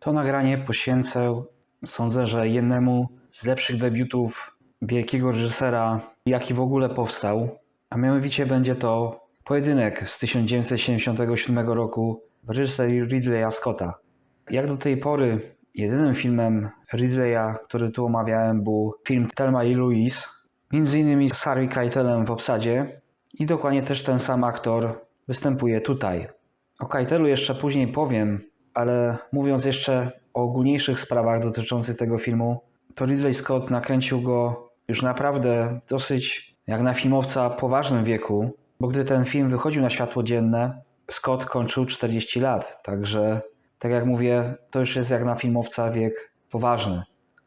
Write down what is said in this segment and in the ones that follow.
To nagranie poświęcę, sądzę, że jednemu z lepszych debiutów wielkiego reżysera, jaki w ogóle powstał, a mianowicie będzie to pojedynek z 1977 roku w reżyserii Ridleya Scotta. Jak do tej pory jedynym filmem Ridleya, który tu omawiałem, był film Thelma i Louise, między innymi z Harry Keitelem w obsadzie i dokładnie też ten sam aktor występuje tutaj. O Keitelu jeszcze później powiem, ale mówiąc jeszcze o ogólniejszych sprawach dotyczących tego filmu, to Ridley Scott nakręcił go już naprawdę dosyć jak na filmowca poważnym wieku, bo gdy ten film wychodził na światło dzienne, Scott kończył 40 lat, także tak jak mówię, to już jest jak na filmowca wiek poważny.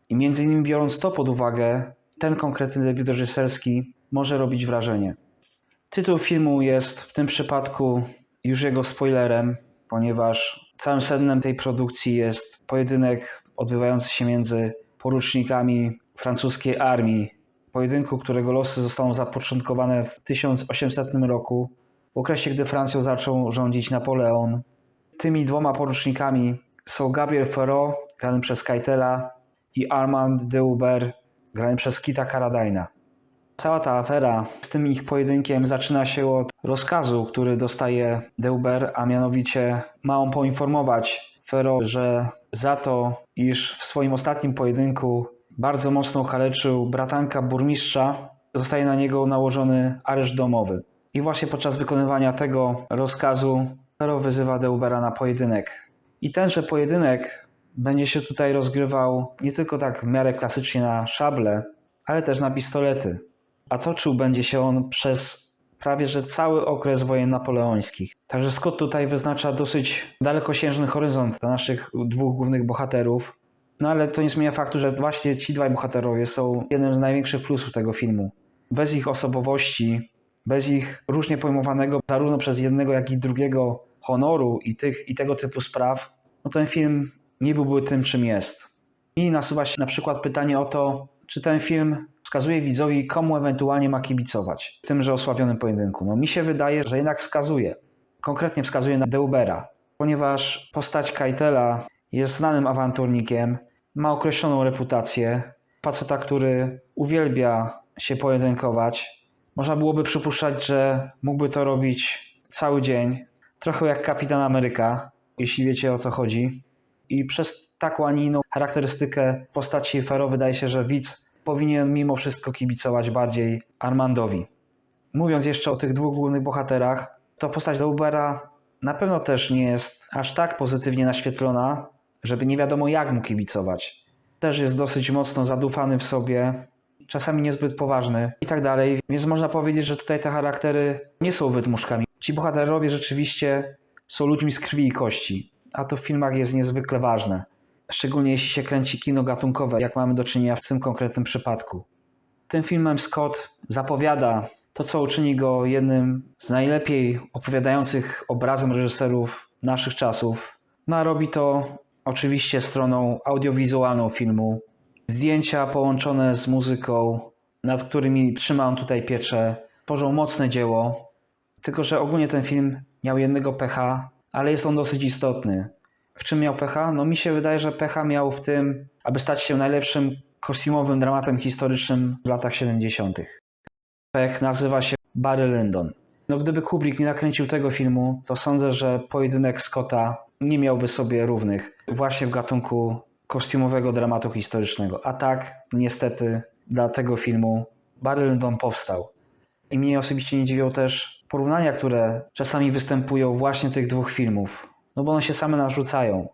I między innymi biorąc to pod uwagę, ten konkretny debiut reżyserski może robić wrażenie. Tytuł filmu jest w tym przypadku już jego spoilerem, ponieważ całym sednem tej produkcji jest pojedynek odbywający się między porucznikami francuskiej armii. Pojedynku, którego losy zostaną zapoczątkowane w 1800 roku, w okresie, gdy Francją zaczął rządzić Napoleon. Tymi dwoma porucznikami są Gabriel Ferrot, grany przez Keitela, i Armand de Uber, grany przez Kita Carradina. Cała ta afera z tym ich pojedynkiem zaczyna się od rozkazu, który dostaje Deuber, a mianowicie ma on poinformować Ferro, że za to, iż w swoim ostatnim pojedynku bardzo mocno okaleczył bratanka burmistrza, zostaje na niego nałożony areszt domowy. I właśnie podczas wykonywania tego rozkazu Ferro wyzywa Deubera na pojedynek. I tenże pojedynek będzie się tutaj rozgrywał nie tylko tak w miarę klasycznie na szable, ale też na pistolety a toczył będzie się on przez prawie że cały okres wojen napoleońskich. Także Scott tutaj wyznacza dosyć dalekosiężny horyzont dla naszych dwóch głównych bohaterów. No ale to nie zmienia faktu, że właśnie ci dwaj bohaterowie są jednym z największych plusów tego filmu. Bez ich osobowości, bez ich różnie pojmowanego zarówno przez jednego, jak i drugiego honoru i, tych, i tego typu spraw, no ten film nie byłby tym, czym jest. I nasuwa się na przykład pytanie o to, czy ten film wskazuje widzowi, komu ewentualnie ma kibicować w tymże osławionym pojedynku. No mi się wydaje, że jednak wskazuje. Konkretnie wskazuje na Deubera, ponieważ postać Keitela jest znanym awanturnikiem, ma określoną reputację, faceta, który uwielbia się pojedynkować. Można byłoby przypuszczać, że mógłby to robić cały dzień, trochę jak Kapitan Ameryka, jeśli wiecie o co chodzi. I przez taką, a nie inną charakterystykę postaci Fero wydaje się, że widz powinien mimo wszystko kibicować bardziej Armandowi. Mówiąc jeszcze o tych dwóch głównych bohaterach, to postać Ubera na pewno też nie jest aż tak pozytywnie naświetlona, żeby nie wiadomo jak mu kibicować. Też jest dosyć mocno zadufany w sobie, czasami niezbyt poważny i tak dalej, więc można powiedzieć, że tutaj te charaktery nie są wydmuszkami. Ci bohaterowie rzeczywiście są ludźmi z krwi i kości, a to w filmach jest niezwykle ważne szczególnie jeśli się kręci kino gatunkowe, jak mamy do czynienia w tym konkretnym przypadku. Tym filmem Scott zapowiada to, co uczyni go jednym z najlepiej opowiadających obrazem reżyserów naszych czasów. No robi to oczywiście stroną audiowizualną filmu. Zdjęcia połączone z muzyką, nad którymi trzyma on tutaj pieczę, tworzą mocne dzieło. Tylko, że ogólnie ten film miał jednego pecha, ale jest on dosyć istotny. W czym miał pecha? No mi się wydaje, że pecha miał w tym, aby stać się najlepszym kostiumowym dramatem historycznym w latach 70. Pech nazywa się Barry Lyndon. No gdyby Kubrick nie nakręcił tego filmu, to sądzę, że pojedynek Scotta nie miałby sobie równych właśnie w gatunku kostiumowego dramatu historycznego. A tak, niestety, dla tego filmu Barry Lyndon powstał. I mnie osobiście nie dziwią też porównania, które czasami występują właśnie tych dwóch filmów. No bo one się same narzucają.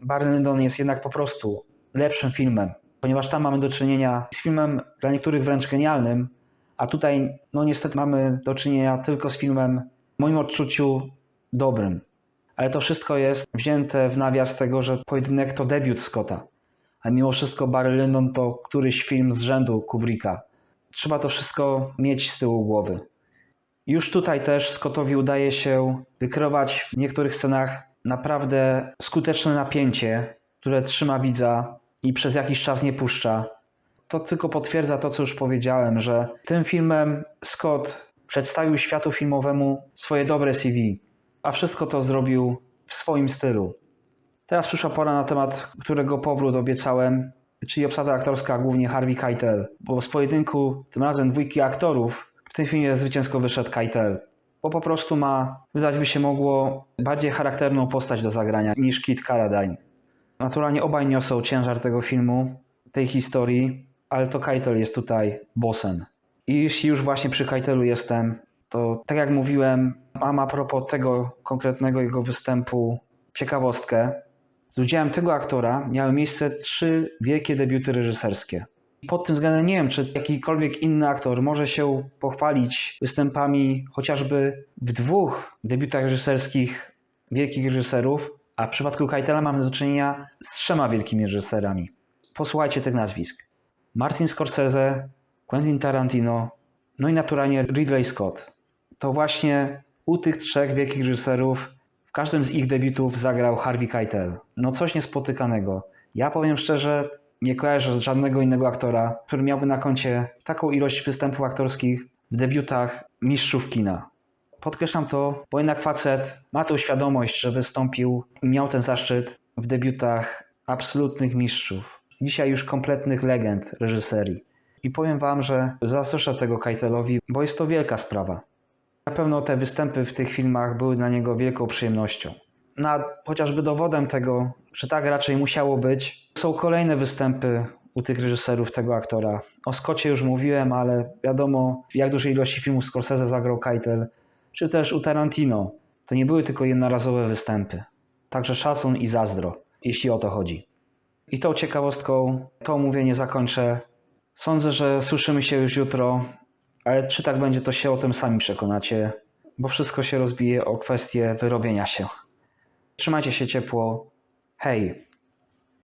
Barry Lyndon jest jednak po prostu lepszym filmem, ponieważ tam mamy do czynienia z filmem dla niektórych wręcz genialnym, a tutaj no niestety mamy do czynienia tylko z filmem w moim odczuciu dobrym. Ale to wszystko jest wzięte w nawias tego, że pojedynek to debiut Scotta. A mimo wszystko Barry Lyndon to któryś film z rzędu Kubricka. Trzeba to wszystko mieć z tyłu głowy. Już tutaj też Scottowi udaje się wykreować w niektórych scenach naprawdę skuteczne napięcie, które trzyma widza i przez jakiś czas nie puszcza. To tylko potwierdza to, co już powiedziałem, że tym filmem Scott przedstawił światu filmowemu swoje dobre CV, a wszystko to zrobił w swoim stylu. Teraz przyszła pora na temat, którego powrót obiecałem, czyli obsada aktorska, głównie Harvey Keitel, bo z pojedynku, tym razem dwójki aktorów, w tym filmie zwycięsko wyszedł Keitel, bo po prostu ma, wydać by się mogło, bardziej charakterną postać do zagrania niż Kit Carradine. Naturalnie obaj niosą ciężar tego filmu, tej historii, ale to Keitel jest tutaj bossem. I jeśli już właśnie przy Keitelu jestem, to tak jak mówiłem, mam a propos tego konkretnego jego występu ciekawostkę. Z udziałem tego aktora miały miejsce trzy wielkie debiuty reżyserskie. Pod tym względem nie wiem, czy jakikolwiek inny aktor może się pochwalić występami chociażby w dwóch debiutach reżyserskich wielkich reżyserów, a w przypadku Keitela mamy do czynienia z trzema wielkimi reżyserami. Posłuchajcie tych nazwisk. Martin Scorsese, Quentin Tarantino, no i naturalnie Ridley Scott. To właśnie u tych trzech wielkich reżyserów w każdym z ich debiutów zagrał Harvey Keitel. No coś niespotykanego. Ja powiem szczerze, nie kojarzę żadnego innego aktora, który miałby na koncie taką ilość występów aktorskich w debiutach mistrzów kina. Podkreślam to, bo jednak facet ma tą świadomość, że wystąpił i miał ten zaszczyt w debiutach absolutnych mistrzów. Dzisiaj już kompletnych legend reżyserii. I powiem wam, że zazdroszczę tego Keitelowi, bo jest to wielka sprawa. Na pewno te występy w tych filmach były dla niego wielką przyjemnością. Na chociażby dowodem tego, że tak raczej musiało być, są kolejne występy u tych reżyserów tego aktora. O Scotcie już mówiłem, ale wiadomo, w jak dużej ilości filmów Scorsese zagrał Keitel, czy też u Tarantino. To nie były tylko jednorazowe występy. Także szacun i zazdro, jeśli o to chodzi. I tą ciekawostką to omówienie zakończę. Sądzę, że słyszymy się już jutro, ale czy tak będzie, to się o tym sami przekonacie, bo wszystko się rozbije o kwestię wyrobienia się. Trzymajcie się ciepło. Hej!